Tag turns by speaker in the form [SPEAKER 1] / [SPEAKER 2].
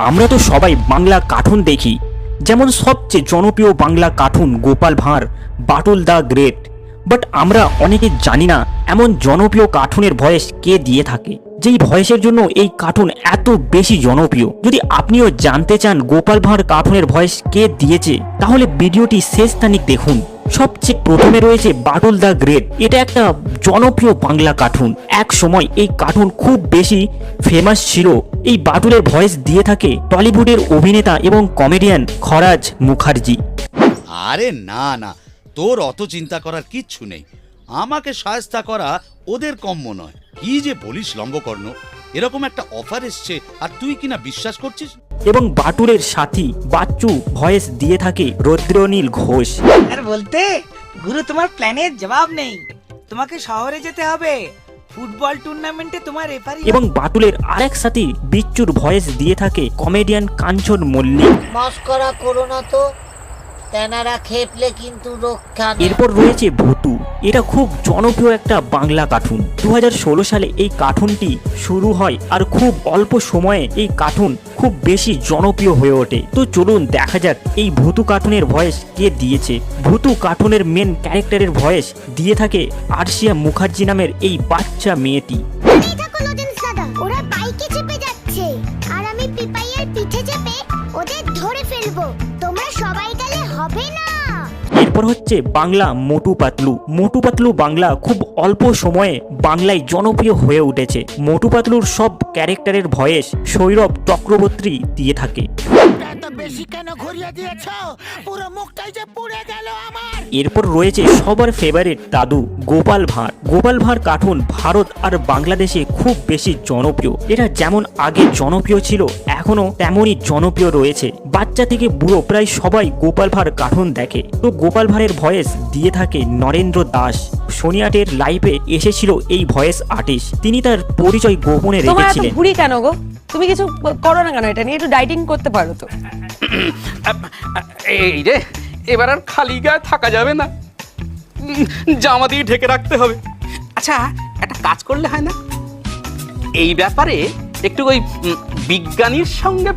[SPEAKER 1] আমরা তো সবাই বাংলা কার্টুন দেখি। যেমন সবচেয়ে জনপ্রিয় Bangla cartoon Gopal Bhar, Batul the great. But আমরা অনেকে জানি না এমন জনপ্রিয় কার্টুনের ভয়েস কে দিয়ে থাকে। যেই ভয়েসের জন্য এই কার্টুন এত বেশি জনপ্রিয়। যদি আপনিও জানতে চান গোপাল ভাঁড় কার্টুনের ভয়েস কে দিয়েছে, তাহলে ভিডিওটি শেষ তানিক দেখুন। সবচেয়ে প্রথমে রয়েছে বাটুল দ্য গ্রেট। এটা একটা জনপ্রিয় বাংলা কার্টুন এক সময় এই কার্টুন খুব বেশি ফেমাস ছিল। এই বাটুলের ভয়েস দিয়ে থাকে টলিউডের অভিনেতা এবং কমেডিয়ান খরাজ মুখার্জি।
[SPEAKER 2] আরে না না, তোর অত চিন্তা করার কিচ্ছু নেই। আমাকে সায়স্তা করা ওদের কম্য নয়। কি যে বলিস লম্বকর্ণ, এরকম একটা অফার এসছে, আর তুই কিনা বিশ্বাস করছিস?
[SPEAKER 1] এবং বাটুরের সাথী বাচ্চু ভয়েস দিয়ে থাকে রৌদ্রনীল ঘোষ।
[SPEAKER 3] আর বলতে গুরু তোমার প্ল্যানের জবাব নেই। তোমাকে শহরে যেতে হবে। ফুটবল টুর্নামেন্টে তোমার রেফারি
[SPEAKER 1] এবং বাটুলের আরেক সাথী বিচ্চুর ভয়েস দিয়ে থাকে কমেডিয়ান কাঞ্চন মল্লিক।
[SPEAKER 4] মাস্করা করোনা তো। তেনারা খেপলে কিন্তু রক্ষা নেই
[SPEAKER 1] এরপর রয়েছে ভুতু। এটা খুব জনপ্রিয় একটা বাংলা কার্টুন। দু হাজার ষোলো সালে এই কার্টুনটি শুরু হয় আর খুব অল্প সময়ে এই কার্টুন খুব বেশি জনপ্রিয় হয়ে ওঠে। তো চলুন দেখা যাক এই ভুতু কার্টুনের ভয়েস কে দিয়েছে। ভুতু কার্টুনের মেন ক্যারেক্টারের ভয়েস দিয়ে থাকে আরশিয়া মুখার্জি নামের এই বাচ্চা মেয়েটি।
[SPEAKER 5] ওরা বাইকে চেপে যাচ্ছে। আর আমি পিপাইয়ের পিঠে চেপে ওদের
[SPEAKER 1] এরপর হচ্ছে বাংলা মোটু পাতলু। মোটু পাতলু বাংলা খুব অল্প সময়ে বাংলায় জনপ্রিয় হয়ে উঠেছে। মোটু পাতলুর সব ক্যারেক্টারের ভয়েস সৌরভ চক্রবর্তী দিয়ে থাকে। এরপর রয়েছে সবার ফেভারিট দাদু গোপাল ভাঁড়। গোপাল ভাঁড় কার্টুন ভারত আর বাংলাদেশে খুব বেশি জনপ্রিয়। এটা যেমন আগে জনপ্রিয় ছিল এখনও তেমনই জনপ্রিয় রয়েছে। বাচ্চা থেকে বুড়ো প্রায় সবাই গোপাল ভাঁড় কার্টুন দেখে। তো গোপাল ভাঁড়ের ভয়েস দিয়ে থাকে নরেন্দ্র দাস। সোনিয়াটের লাইফে এসেছিল এই ভয়েস আর্টিস্ট তিনি তার পরিচয় গোপনে রেখেছিলেন।
[SPEAKER 6] ভুড়ি কেন গো? তুমি কিছু করো না কেন? এটা নিয়ে একটু ডাইটিং করতে পারো তো।
[SPEAKER 7] এই রে এবার আর খালি গায়ে থাকা যাবে না। জামা দিয়ে ঢেকে রাখতে হবে। আচ্ছা একটা কাজ করলে হয় না? এই ব্যাপারে একটু ওই বিজ্ঞানীর সঙ্গে